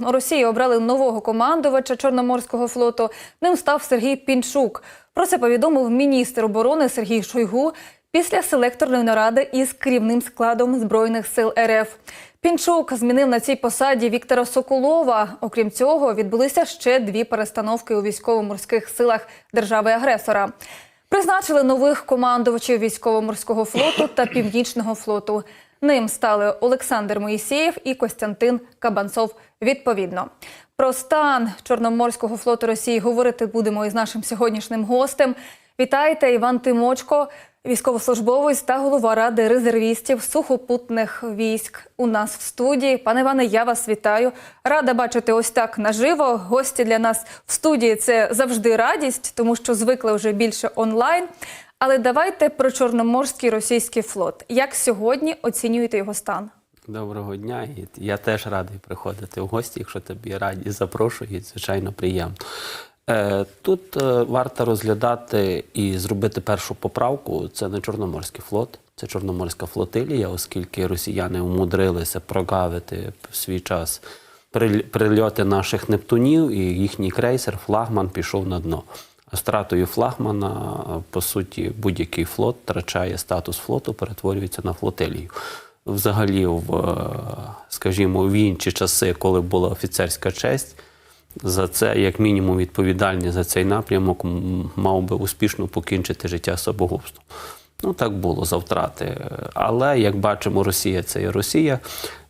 У Росії обрали нового командувача Чорноморського флоту. Ним став Сергій Пінчук. Про це повідомив міністр оборони Сергій Шойгу після селекторної наради із керівним складом збройних сил РФ. Пінчук змінив на цій посаді Віктора Соколова. Окрім цього, відбулися ще дві перестановки у військово-морських силах держави-агресора. Призначили нових командувачів військово-морського флоту та північного флоту. Ним стали Олександр Моїсеєв і Костянтин Кабанцов. Відповідно, про стан Чорноморського флоту Росії говорити будемо із нашим сьогоднішнім гостем. Вітайте, Іван Тимочко, військовослужбовець та голова ради резервістів сухопутних військ. У нас в студії. Пане Іване, я вас вітаю. Рада бачити ось так наживо. Гості для нас в студії це завжди радість, тому що звикли вже більше онлайн. Але давайте про Чорноморський російський флот. Як сьогодні оцінюєте його стан? Доброго дня. Я теж радий приходити в гості, якщо тобі раді запрошують, звичайно, приємно. Е, Тут е, варто розглядати і зробити першу поправку. Це не Чорноморський флот, це Чорноморська флотилія, оскільки росіяни умудрилися прогавити в свій час приль- прильоти наших Нептунів, і їхній крейсер, флагман пішов на дно. Стратою флагмана, по суті, будь-який флот втрачає статус флоту, перетворюється на флотилію. Взагалі, в, е, скажімо, в інші часи, коли була офіцерська честь, за це, як мінімум, відповідальний за цей напрямок мав би успішно покінчити життя самогубством. Ну, так було за втрати. Але як бачимо, Росія це і Росія.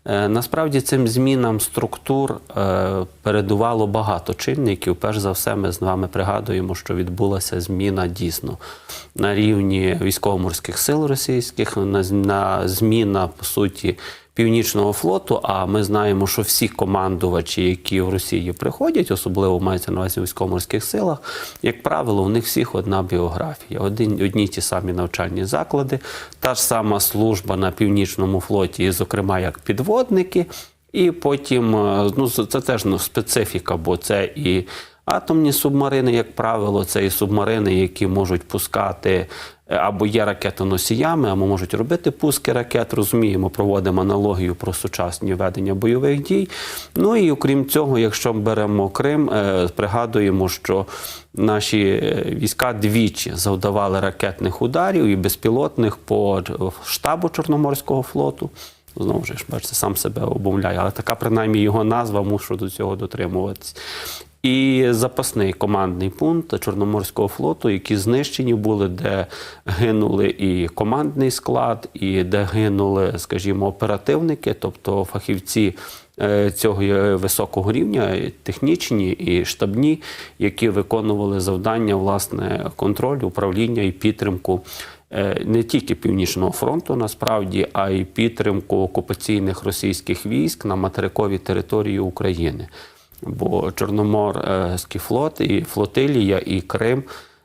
Е, Насправді цим змінам структур е, передувало багато чинників. Перш за все, ми з вами пригадуємо, що відбулася зміна дійсно на рівні військово-морських сил російських, на зміна по суті північного флоту. А ми знаємо, що всі командувачі, які в Росії приходять, особливо мається на увазі військово-морських силах, як правило, у них всіх одна біографія, один, одні ті самі навчальні заклади, та ж сама служба на північному флоті, і, зокрема як підводники. І потім е, ну це теж ну, специфіка, бо це і атомні субмарини, як правило, це і субмарини, які можуть пускати або є ракетоносіями, або можуть робити пуски ракет. Розуміємо, проводимо аналогію про сучасні ведення бойових дій. Ну і окрім цього, якщо беремо Крим, е, пригадуємо, що наші е, війська двічі завдавали ракетних ударів і безпілотних по штабу Чорноморського флоту. Знову ж бачите, сам себе обмовляє, але така принаймні його назва, мушу до цього дотримуватись. І запасний командний пункт Чорноморського флоту, які знищені були, де гинули і командний склад, і де гинули, скажімо, оперативники, тобто фахівці е, цього е, високого рівня, технічні і штабні, які виконували завдання власне контролю, управління і підтримку е, не тільки Північного фронту, насправді, а й підтримку окупаційних російських військ на материковій території України. Бо Чорноморський флот, і флотилія, і Крим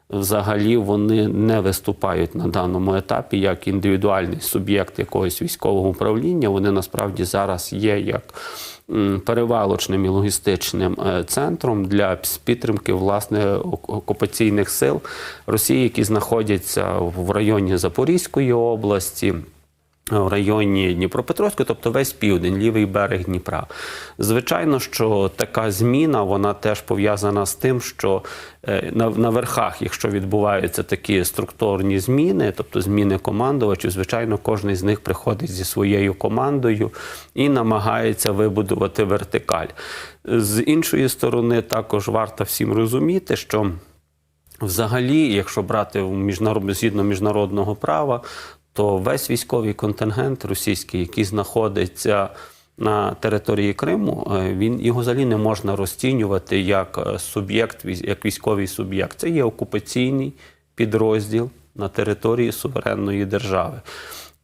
взагалі вони не виступають на даному етапі як індивідуальний суб'єкт якогось військового управління. Вони насправді зараз є як перевалочним і логістичним е, центром для підтримки власне окупаційних сил Росії, які знаходяться в районі Запорізької області в районі Дніпропетровської, тобто весь південь, лівий берег Дніпра. Звичайно, що така зміна вона теж пов'язана з тим, що е, на, на верхах, якщо відбуваються такі структурні зміни, тобто зміни командувачів, звичайно, кожен з них приходить зі своєю командою і намагається вибудувати вертикаль. З іншої сторони, також варто всім розуміти, що Взагалі, якщо брати згідно міжнародного права, то весь військовий контингент російський, який знаходиться на території Криму, е, він його взагалі не можна розцінювати як е, суб'єкт, як військовий суб'єкт. Це є окупаційний підрозділ на території суверенної держави.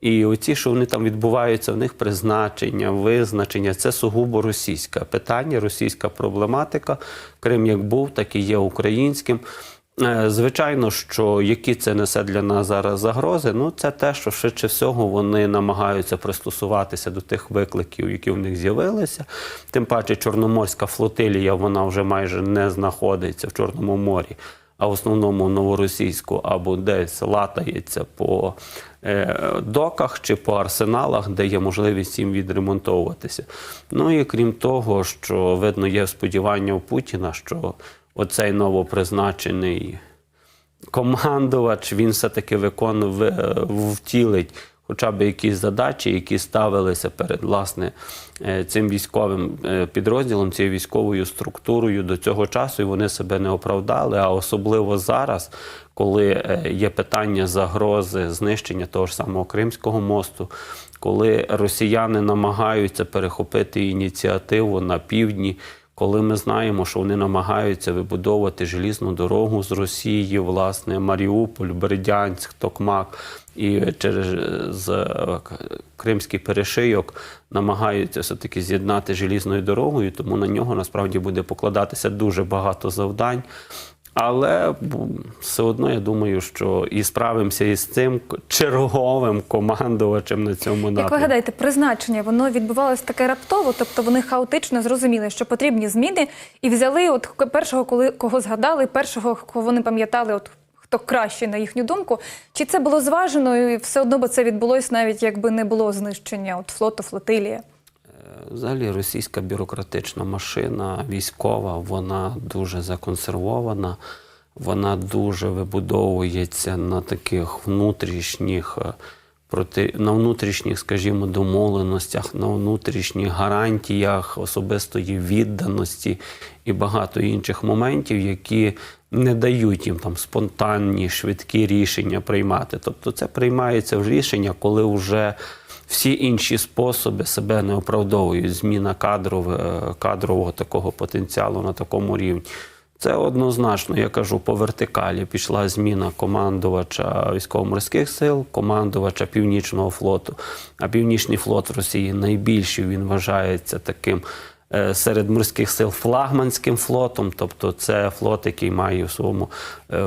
І оці, що вони там відбуваються, в них призначення, визначення це сугубо російське питання, російська проблематика. Крим як був, так і є українським. Е, Звичайно, що які це несе для нас зараз загрози, ну це те, що швидше всього вони намагаються пристосуватися до тих викликів, які в них з'явилися. Тим паче, Чорноморська флотилія вона вже майже не знаходиться в Чорному морі, а в основному новоросійську, або десь латається по е, доках чи по арсеналах, де є можливість їм відремонтовуватися. Ну і крім того, що видно, є сподівання у Путіна, що оцей новопризначений командувач, він все-таки виконує, втілить хоча б якісь задачі, які ставилися перед власне е, цим військовим е, підрозділом, цією військовою структурою до цього часу, і вони себе не оправдали. А особливо зараз, коли е, є питання загрози знищення того ж самого Кримського мосту, коли росіяни намагаються перехопити ініціативу на півдні. Коли ми знаємо, що вони намагаються вибудовувати желізну дорогу з Росії, власне, Маріуполь, Бердянськ, Токмак і через з, Кримський перешийок намагаються все-таки з'єднати желізною дорогою, тому на нього насправді буде покладатися дуже багато завдань. Але все одно я думаю, що і справимося із цим черговим командувачем на цьому напрямку. Як ви гадаєте, призначення воно відбувалося таке раптово, тобто вони хаотично зрозуміли, що потрібні зміни, і взяли от першого, коли кого згадали, першого, кого вони пам'ятали, от хто краще на їхню думку. Чи це було зважено, і все одно би це відбулось, навіть якби не було знищення от флоту, флотилії? Взагалі російська бюрократична машина військова, вона дуже законсервована, вона дуже вибудовується на таких внутрішніх е, проти на внутрішніх, скажімо, домовленостях, на внутрішніх гарантіях особистої відданості і багато інших моментів, які не дають їм там спонтанні, швидкі рішення приймати. Тобто це приймається в рішення, коли вже всі інші способи себе не оправдовують. Зміна кадрове, кадрового такого потенціалу на такому рівні. Це однозначно, я кажу, по вертикалі пішла зміна командувача військово-морських сил, командувача Північного флоту. А Північний флот Росії найбільший він вважається таким е, серед морських сил флагманським флотом, тобто це флот, який має в своєму е,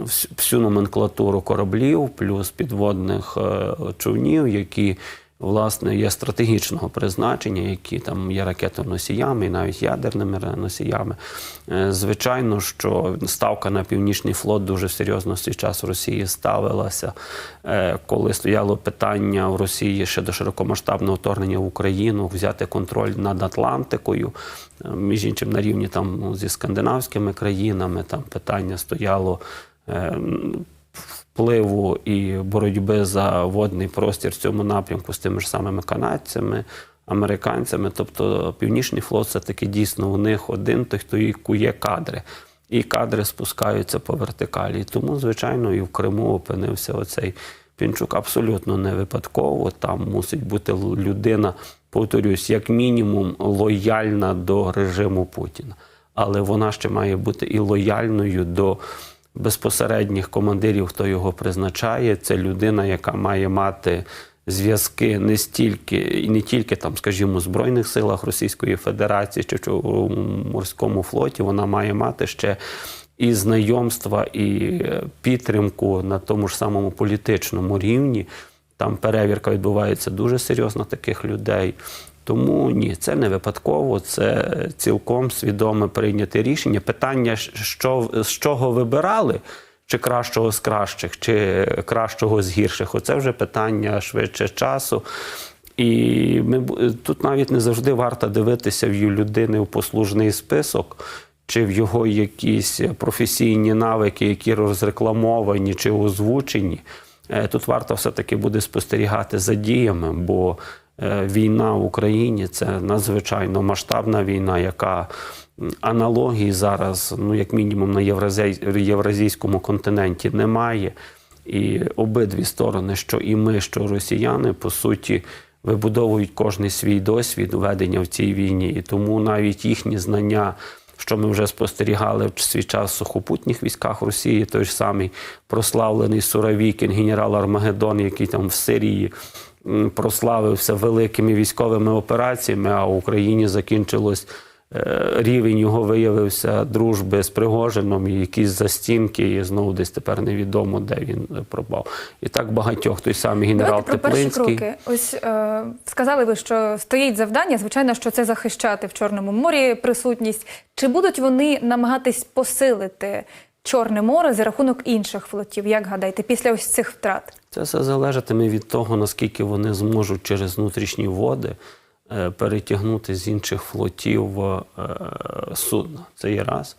всю- всю номенклатуру кораблів, плюс підводних е, човнів, які власне є стратегічного призначення, які там є ракетоносіями і навіть ядерними носіями. Е, Звичайно, що ставка на північний флот дуже серйозно в свій час в Росії ставилася, Е, коли стояло питання в Росії ще до широкомасштабного вторгнення в Україну взяти контроль над Атлантикою, Е, між іншим на рівні там ну, зі скандинавськими країнами. Там питання стояло. Впливу і боротьби за водний простір в цьому напрямку з тими ж самими канадцями, американцями. Тобто Північний флот це таки дійсно у них один, той, хто і кує кадри. І кадри спускаються по вертикалі. Тому, звичайно, і в Криму опинився оцей Пінчук абсолютно не випадково. Там мусить бути людина, повторюсь, як мінімум, лояльна до режиму Путіна. Але вона ще має бути і лояльною до безпосередніх командирів, хто його призначає. Це людина, яка має мати зв'язки не стільки і не тільки там, скажімо, в Збройних силах Російської Федерації чи в морському флоті. Вона має мати ще і знайомства, і е, підтримку на тому ж самому політичному рівні. Там перевірка відбувається дуже серйозно таких людей. Тому ні, це не випадково, це цілком свідоме прийняте рішення. Питання, що, з чого вибирали, чи кращого з кращих, чи кращого з гірших. Оце вже питання швидше часу. І ми, тут навіть не завжди варто дивитися в людини в послужний список, чи в його якісь професійні навики, які розрекламовані чи озвучені. Е, Тут варто все-таки буде спостерігати за діями, бо війна в Україні це надзвичайно масштабна війна, яка аналогії зараз, ну як мінімум, на євразійському континенті немає. І обидві сторони, що і ми, що росіяни, по суті, вибудовують кожний свій досвід ведення в цій війні. І тому навіть їхні знання, що ми вже спостерігали в свій час в сухопутніх військах Росії, той ж самий прославлений Суровікін, генерал Армагеддон, який там в Сирії прославився великими військовими операціями, а в Україні закінчилось. е, Рівень його виявився дружби з Пригожином, і якісь застінки, і знову десь тепер невідомо, де він пропав. І так багатьох той самий генерал Давайте про перші кроки. Ось е, сказали ви, що стоїть завдання. Звичайно, що це захищати в Чорному морі присутність. Чи будуть вони намагатись посилити Чорне море за рахунок інших флотів. Як гадаєте, після ось цих втрат? Це все залежатиме від того, наскільки вони зможуть через внутрішні води е, перетягнути з інших флотів е, судна. Це є раз.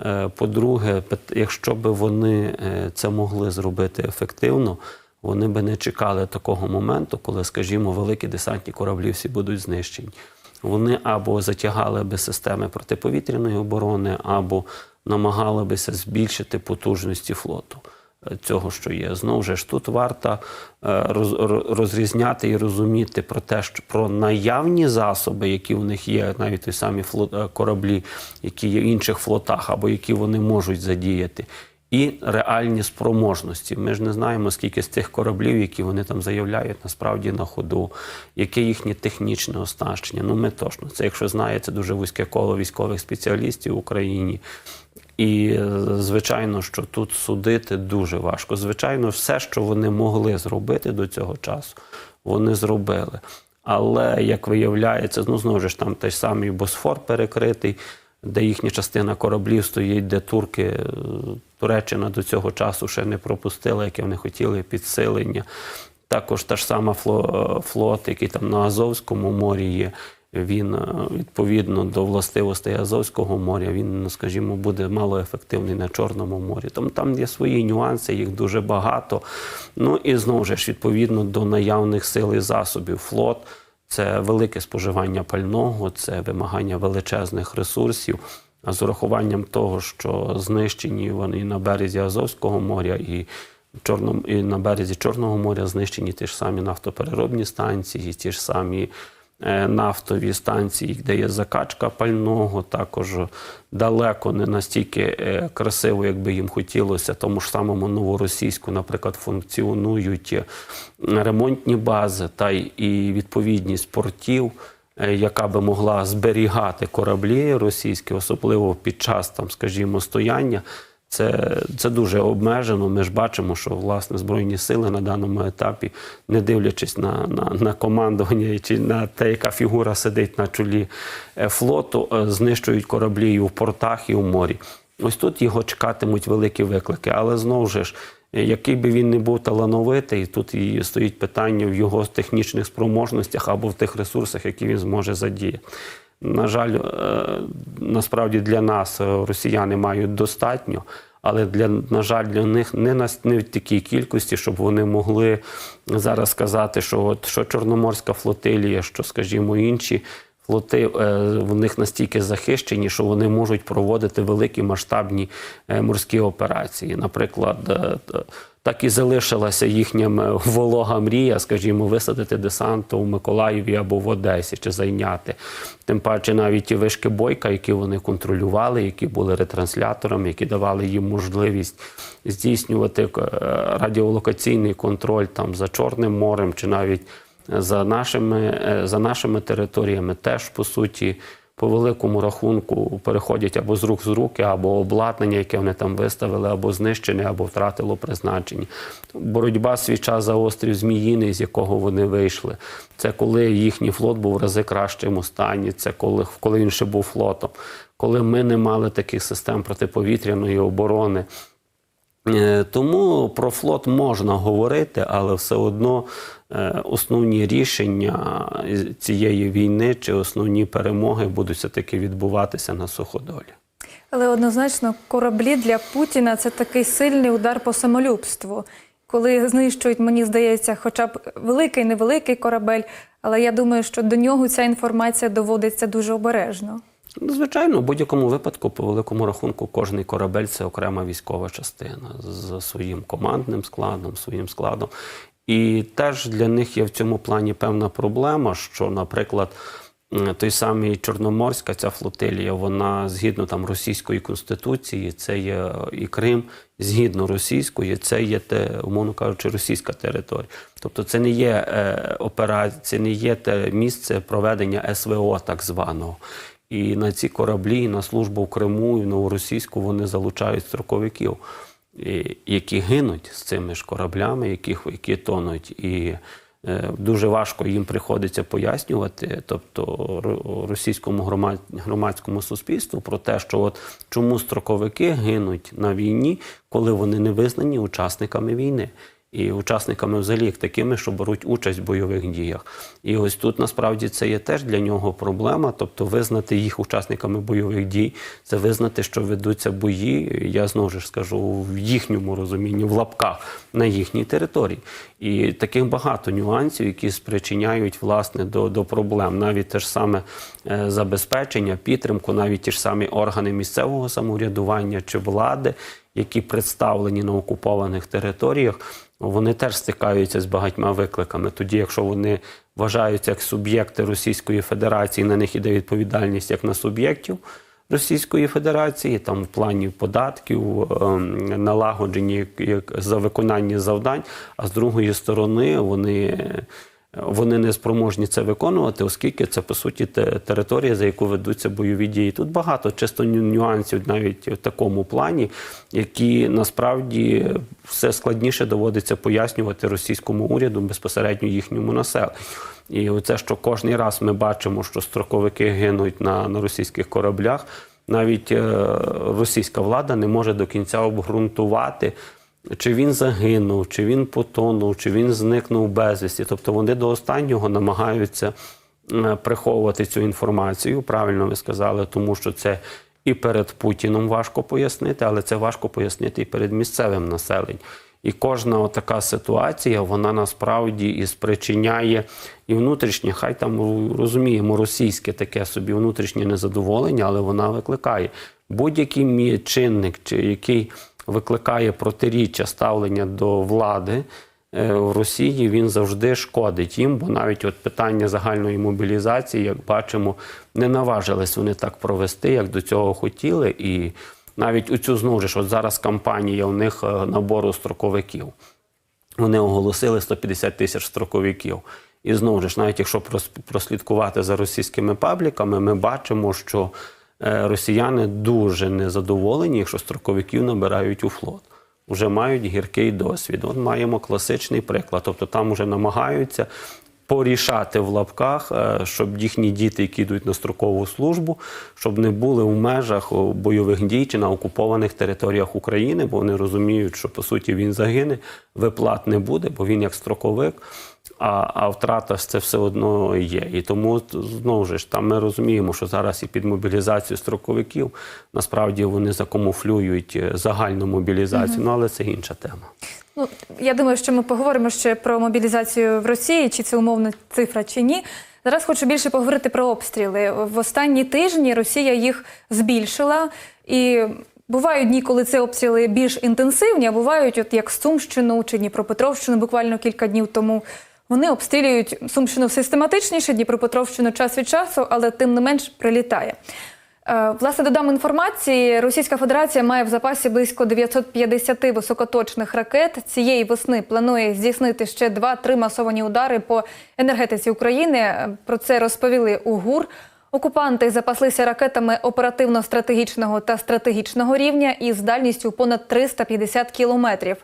Е, По-друге, якщо б вони це могли зробити ефективно, вони би не чекали такого моменту, коли, скажімо, великі десантні кораблі всі будуть знищені. Вони або затягали би системи протиповітряної оборони, або намагалися збільшити потужності флоту е, цього, що є. Знову ж тут варто е, розрізняти і розуміти про те, що про наявні засоби, які у них є, навіть ті самі е, кораблі, які є в інших флотах, або які вони можуть задіяти. І реальні спроможності. Ми ж не знаємо, скільки з тих кораблів, які вони там заявляють, насправді на ходу, яке їхнє технічне оснащення. Ну, ми точно. Це, якщо знає, дуже вузьке коло військових спеціалістів в Україні. І звичайно, що тут судити дуже важко. Звичайно, все, що вони могли зробити до цього часу, вони зробили. Але як виявляється, ну знову ж там той самий Босфор перекритий, де їхня частина кораблів стоїть, де турки, е, Туреччина до цього часу ще не пропустила, яке вони хотіли підсилення. Також та ж сама е, флот, який там на Азовському морі є. Він е, відповідно до властивостей Азовського моря, він, ну, скажімо, буде малоефективний на Чорному морі. Там, там є свої нюанси, їх дуже багато. Ну і знову ж відповідно до наявних сил і засобів. Флот це велике споживання пального, це вимагання величезних ресурсів. А з урахуванням того, що знищені вони на березі Азовського моря, і в Чорному, і на березі Чорного моря знищені ті ж самі нафтопереробні станції, ті ж самі нафтові станції, де є закачка пального, також далеко не настільки е, красиво, як би їм хотілося. Тому ж самому новоросійську, наприклад, функціонують е, ремонтні бази та і відповідність портів. е, Яка би могла зберігати кораблі російські, особливо під час там, скажімо, стояння, це, це дуже обмежено. Ми ж бачимо, що власне збройні сили на даному етапі, не дивлячись на, на, на командування чи на те, яка фігура сидить на чолі е, флоту, е, знищують кораблі і в портах, і в морі. Ось тут його чекатимуть великі виклики, але знову ж. Який би він не був талановитий, тут і стоїть питання в його технічних спроможностях або в тих ресурсах, які він зможе задіяти. На жаль, е, насправді для нас е, росіяни мають достатньо, але для на жаль, для них не на не в такій кількості, щоб вони могли зараз сказати, що от що Чорноморська флотилія, що, скажімо, інші флоти е, в них настільки захищені, що вони можуть проводити великі масштабні морські операції. Наприклад, так і залишилася їхня волога мрія, скажімо, висадити десант у Миколаєві або в Одесі чи зайняти. Тим паче навіть ті вишки бойка, які вони контролювали, які були ретрансляторами, які давали їм можливість здійснювати е, радіолокаційний контроль там за Чорним морем чи навіть за нашими, е, за нашими територіями, теж по суті. По великому рахунку переходять або з рук з руки, або обладнання, яке вони там виставили, або знищене, або втратило призначення. Боротьба свій час за острів Зміїний, з якого вони вийшли. Це коли їхній флот був в рази кращому стані. Це коли, коли він ще був флотом. Коли ми не мали таких систем протиповітряної оборони. Е, Тому про флот можна говорити, але все одно е, основні рішення цієї війни чи основні перемоги будуть все-таки відбуватися на суходолі. Але однозначно кораблі для Путіна це такий сильний удар по самолюбству. Коли знищують, мені здається, хоча б великий, невеликий корабель, але я думаю, що до нього ця інформація доводиться дуже обережно. Ну, Звичайно, в будь-якому випадку, по великому рахунку, кожний корабель це окрема військова частина з своїм командним складом, своїм складом. І теж для них є в цьому плані певна проблема, що, наприклад, той самий Чорноморська ця флотилія, вона згідно там російської конституції, це є і Крим, згідно російської, це є те, умовно кажучи, російська територія. Тобто це не є е, операція, це не є те місце проведення СВО, так званого. І на ці кораблі, і на службу в Криму, і в новоросійську вони залучають строковиків, які гинуть з цими ж кораблями, яких, які тонуть. І е, дуже важко їм приходиться пояснювати, тобто російському громад- громадському суспільству про те, що от чому строковики гинуть на війні, коли вони не визнані учасниками війни. І учасниками взагалі як такими, що беруть участь в бойових діях. І ось тут насправді це є теж для нього проблема. Тобто визнати їх учасниками бойових дій, це визнати, що ведуться бої. Я знову ж скажу в їхньому розумінні, в лапках на їхній території. І таких багато нюансів, які спричиняють власне до, до проблем. Навіть те ж саме е, забезпечення, підтримку, навіть ті ж самі органи місцевого самоврядування чи влади, які представлені на окупованих територіях, вони теж стикаються з багатьма викликами. Тоді, якщо вони вважаються як суб'єкти Російської Федерації, на них іде відповідальність як на суб'єктів. Російської Федерації, там в плані податків, ем, налагоджені як- за виконання завдань, а з другої сторони вони, вони не спроможні це виконувати, оскільки це по суті те- територія, за яку ведуться бойові дії. Тут багато чисто нюансів навіть в такому плані, які насправді все складніше доводиться пояснювати російському уряду безпосередньо їхньому населенню. І оце, що кожен раз ми бачимо, що строковики гинуть на, на російських кораблях, навіть е, російська влада не може до кінця обґрунтувати, чи він загинув, чи він потонув, чи він зникнув безвісті. Тобто вони до останнього намагаються приховувати цю інформацію. Правильно ви сказали, тому що це і перед Путіном важко пояснити, але це важко пояснити і перед місцевим населенням. І кожна така ситуація, вона насправді і спричиняє і внутрішнє, хай там розуміємо, російське таке собі внутрішнє незадоволення, але вона викликає будь-який чинник, чи який викликає протиріччя ставлення до влади е, в Росії, він завжди шкодить їм, бо навіть от питання загальної мобілізації, як бачимо, не наважились вони так провести, як до цього хотіли. І навіть у цю знову ж от зараз кампанія у них е, набору строковиків. Вони оголосили 150 тисяч строковиків. І знову ж, навіть якщо прослідкувати за російськими пабліками, ми бачимо, що росіяни дуже незадоволені, якщо строковиків набирають у флот. Вже мають гіркий досвід. От маємо класичний приклад. Тобто там вже намагаються порішати в лапках, е, щоб їхні діти, які йдуть на строкову службу, щоб не були в межах бойових дій чи на окупованих територіях України, бо вони розуміють, що по суті він загине, виплат не буде, бо він як строковик. А, а втрата це все одно є. І тому знову ж там ми розуміємо, що зараз і під мобілізацію строковиків насправді вони закамуфлюють е, загальну мобілізацію, ну але це інша тема. Ну, я думаю, що ми поговоримо ще про мобілізацію в Росії, чи це умовна цифра, чи ні. Зараз хочу більше поговорити про обстріли. В останні тижні Росія їх збільшила, і бувають дні, коли ці обстріли більш інтенсивні, а бувають, от як Сумщину чи Дніпропетровщину буквально кілька днів тому. Вони обстрілюють Сумщину систематичніше, Дніпропетровщину час від часу, але тим не менш прилітає. Е, Власне, додам інформації. Російська Федерація має в запасі близько 950 високоточних ракет. Цієї весни планує здійснити ще 2-3 масовані удари по енергетиці України. Е, Про це розповіли у ГУР. Окупанти запаслися ракетами оперативно-стратегічного та стратегічного рівня із дальністю понад 350 кілометрів.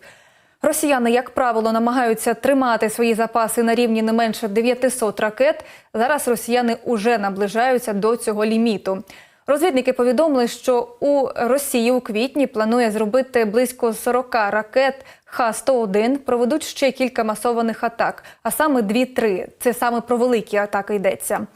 Росіяни, як правило, намагаються тримати свої запаси на рівні не менше 900 ракет. Зараз росіяни уже наближаються до цього ліміту. Розвідники повідомили, що у Росії у квітні планує зробити близько 40 ракет Х-101. Проведуть ще кілька масованих атак, а саме 2-3. Це саме про великі атаки йдеться.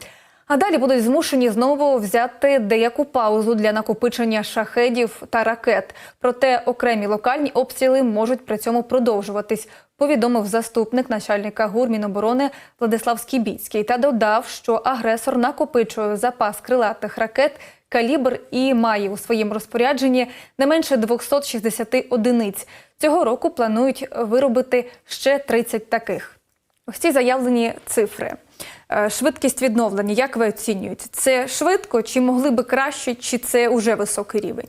А далі будуть змушені знову взяти деяку паузу для накопичення шахедів та ракет. Проте окремі локальні обстріли можуть при цьому продовжуватись. Повідомив заступник начальника ГУР Міноборони Владислав Скібіцький та додав, що агресор накопичує запас крилатих ракет калібр і має у своєму розпорядженні не менше 260 одиниць. Цього року планують виробити ще 30 таких. Ось ці заявлені цифри. Е, Швидкість відновлення, як ви оцінюєте? Це швидко, чи могли би краще, чи це уже високий рівень?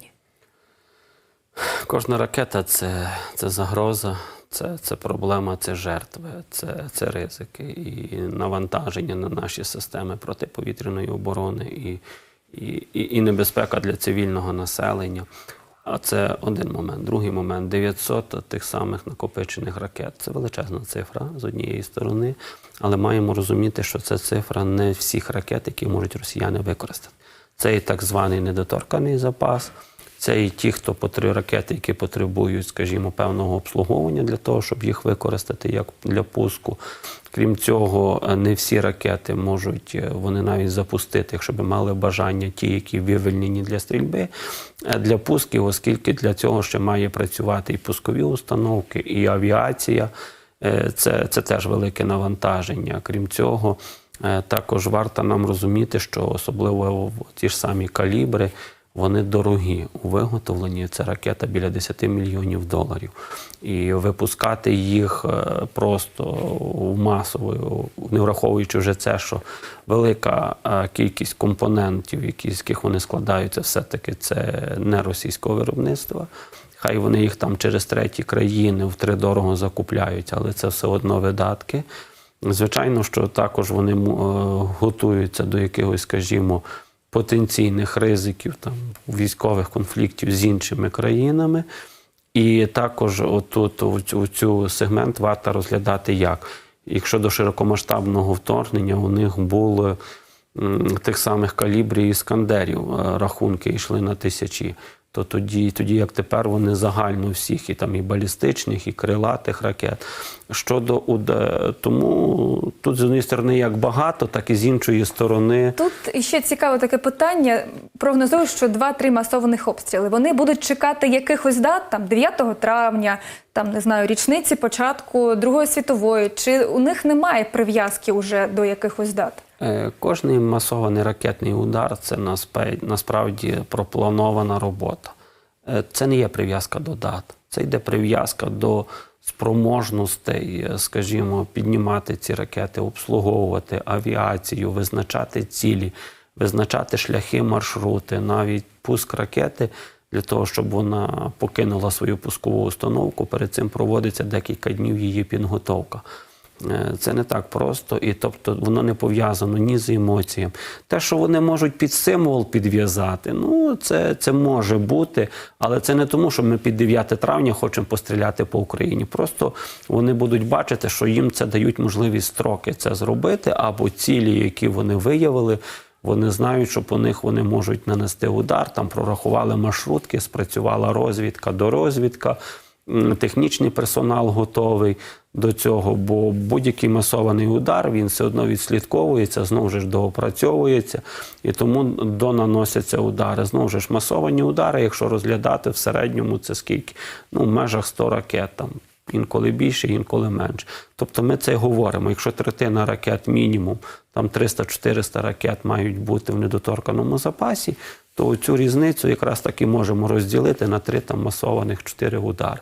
Кожна ракета це, це загроза, це, це проблема, це жертви, це, це ризики і навантаження на наші системи протиповітряної оборони і, і, і, і небезпека для цивільного населення. А це один момент. Другий момент 900 тих самих накопичених ракет. Це величезна цифра з однієї сторони, але маємо розуміти, що це цифра не всіх ракет, які можуть росіяни використати. Це і так званий недоторканий запас. Це і ті, хто по три ракети, які потребують, скажімо, певного обслуговування для того, щоб їх використати як для пуску. Крім цього, не всі ракети можуть е, вони навіть запустити, якщо б мали бажання, ті, які вивільнені для стрільби, е, для пусків, оскільки для цього ще має працювати і пускові установки, і авіація. Е, Це, це теж велике навантаження. Крім цього, також варто нам розуміти, що особливо ті ж самі калібри. Вони дорогі у виготовленні. Це ракета біля 10 мільйонів доларів. І випускати їх е, просто в масову, не враховуючи вже це, що велика е, кількість компонентів, які, з яких вони складаються, все-таки це не російського виробництва. Хай вони їх там через треті країни втридорого закупляють, але це все одно видатки. Звичайно, що також вони е, готуються до якихось, скажімо, потенційних ризиків там військових конфліктів з іншими країнами. І також отут у цю, сегмент варто розглядати як. Якщо до широкомасштабного вторгнення у них було тих самих калібрів іскандерів, е, рахунки йшли на тисячі, то тоді, тоді як тепер вони загально всіх, і там і балістичних, і крилатих ракет. Щодо тому тут з однієї сторони як багато, так і з іншої сторони. Тут ще цікаве таке питання. Прогнозують, що 2-3 масованих обстріли. Вони будуть чекати якихось дат, там 9 травня, там не знаю, річниці початку Другої світової. Чи у них немає прив'язки уже до якихось дат? Е, Кожний масований ракетний удар це насправді пропланована робота. Е, Це не є прив'язка до дат, це йде прив'язка до спроможностей, е, скажімо, піднімати ці ракети, обслуговувати авіацію, визначати цілі, визначати шляхи, маршрути, навіть пуск ракети. Для того, щоб вона покинула свою пускову установку, перед цим проводиться декілька днів її підготовка. Е, Це не так просто, і тобто воно не пов'язано ні з емоціями. Те, що вони можуть під символ підв'язати, ну це, це може бути, але це не тому, що ми під 9 травня хочемо постріляти по Україні. Просто вони будуть бачити, що їм це дають можливість строки це зробити, або цілі, які вони виявили. Вони знають, що по них вони можуть нанести удар. Там прорахували маршрутки, спрацювала розвідка до розвідка, технічний персонал готовий до цього, бо будь-який масований удар він все одно відслідковується, знову ж доопрацьовується, і тому донаносяться удари. Знову ж масовані удари, якщо розглядати в середньому, це скільки? Ну, в межах 100 ракет там. Інколи більше, інколи менше. Тобто ми це говоримо. Якщо третина ракет мінімум, там 300-400 ракет мають бути в недоторканому запасі, то цю різницю якраз таки можемо розділити на три там масованих чотири удари.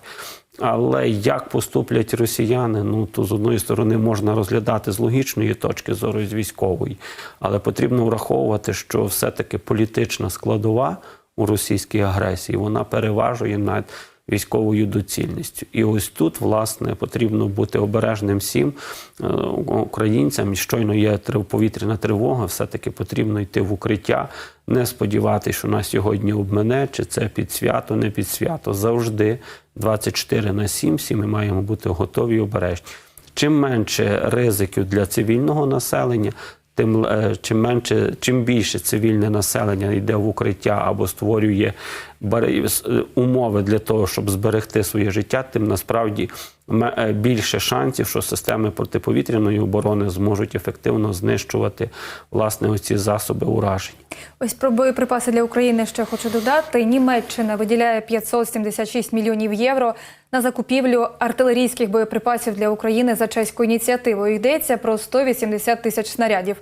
Але як поступлять росіяни, ну то з одної сторони можна розглядати з логічної точки зору, з військової, але потрібно враховувати, що все-таки політична складова у російській агресії вона переважує над військовою доцільністю. І ось тут, власне, потрібно бути обережним всім е, українцям. Щойно є повітряна тривога, все-таки потрібно йти в укриття, не сподіватися, що нас сьогодні обмене, чи це під свято, не під свято. Завжди 24 на 7 всі ми маємо бути готові і обережні. Чим менше ризиків для цивільного населення, тим е, чим менше, чим більше цивільне населення йде в укриття або створює е, умови для того, щоб зберегти своє життя, тим насправді е, більше шансів, що системи протиповітряної оборони зможуть ефективно знищувати власне оці засоби ураження. Ось про боєприпаси для України ще хочу додати. Німеччина виділяє 576 мільйонів євро на закупівлю артилерійських боєприпасів для України за чеською ініціативою. Йдеться про 180 тисяч снарядів.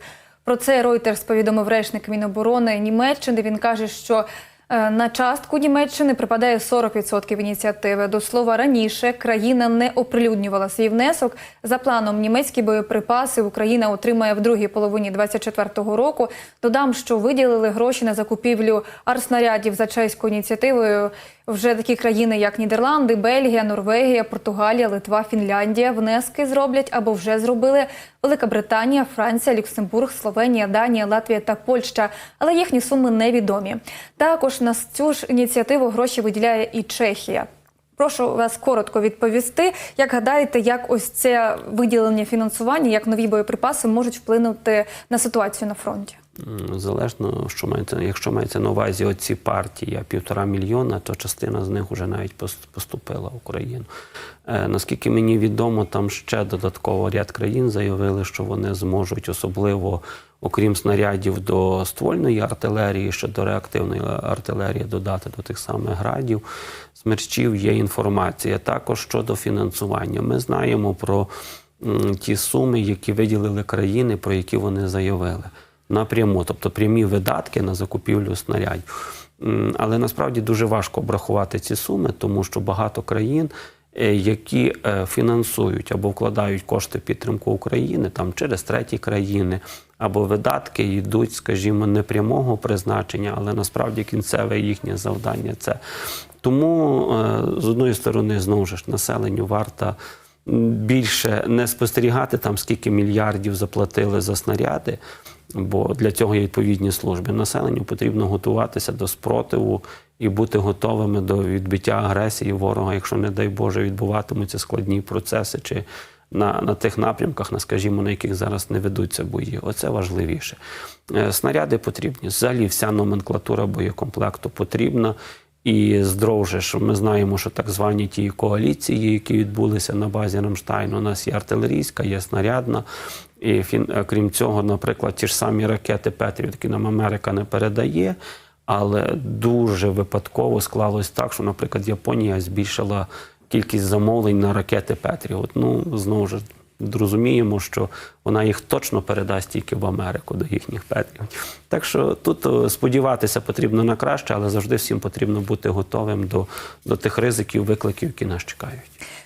Про це Reuters повідомив речник Міноборони Німеччини. Він каже, що е, на частку Німеччини припадає 40% ініціативи. До слова, раніше країна не оприлюднювала свій внесок. За планом, німецькі боєприпаси Україна отримає в другій половині 2024 року. Додам, що виділили гроші на закупівлю арснарядів за чеською ініціативою Вже такі країни, як Нідерланди, Бельгія, Норвегія, Португалія, Литва, Фінляндія внески зроблять або вже зробили Велика Британія, Франція, Люксембург, Словенія, Данія, Латвія та Польща. Але їхні суми невідомі. Також на цю ж ініціативу гроші виділяє і Чехія. Прошу вас коротко відповісти. Як гадаєте, як ось це виділення фінансування, як нові боєприпаси можуть вплинути на ситуацію на фронті? Залежно, що мається, якщо мається на увазі оці партії, а півтора мільйона, то частина з них вже навіть поступила в Україну. Е, наскільки мені відомо, там ще додатково ряд країн заявили, що вони зможуть особливо, окрім снарядів до ствольної артилерії, ще до реактивної артилерії додати до тих самих градів, смерчів є інформація. Також щодо фінансування. Ми знаємо про м, ті суми, які виділили країни, про які вони заявили напряму, тобто прямі видатки на закупівлю снарядів. Але насправді дуже важко обрахувати ці суми, тому що багато країн, е, які е, фінансують або вкладають кошти в підтримку України там через треті країни, або видатки йдуть, скажімо, не прямого призначення, але насправді кінцеве їхнє завдання це. Тому е, з одної сторони, знову ж населенню варто більше не спостерігати там, скільки мільярдів заплатили за снаряди, бо для цього є відповідні служби. Населенню потрібно готуватися до спротиву і бути готовими до відбиття агресії ворога, якщо, не дай Боже, відбуватимуться складні процеси чи на, на тих напрямках, на скажімо, на яких зараз не ведуться бої. Оце важливіше. Е, Снаряди потрібні. Взагалі вся номенклатура боєкомплекту потрібна. І здовже, що ми знаємо, що так звані ті коаліції, які відбулися на базі Рамштайну, у нас є артилерійська, є снарядна. І е, крім цього, наприклад, ті ж самі ракети Петрів, які нам Америка не передає. Але дуже випадково склалось так, що, наприклад, Японія збільшила кількість замовлень на ракети Петріот. Ну, знову ж розуміємо, що вона їх точно передасть тільки в Америку до їхніх Петріотів. Так що тут е, сподіватися потрібно на краще, але завжди всім потрібно бути готовим до, до тих ризиків, викликів, які нас чекають.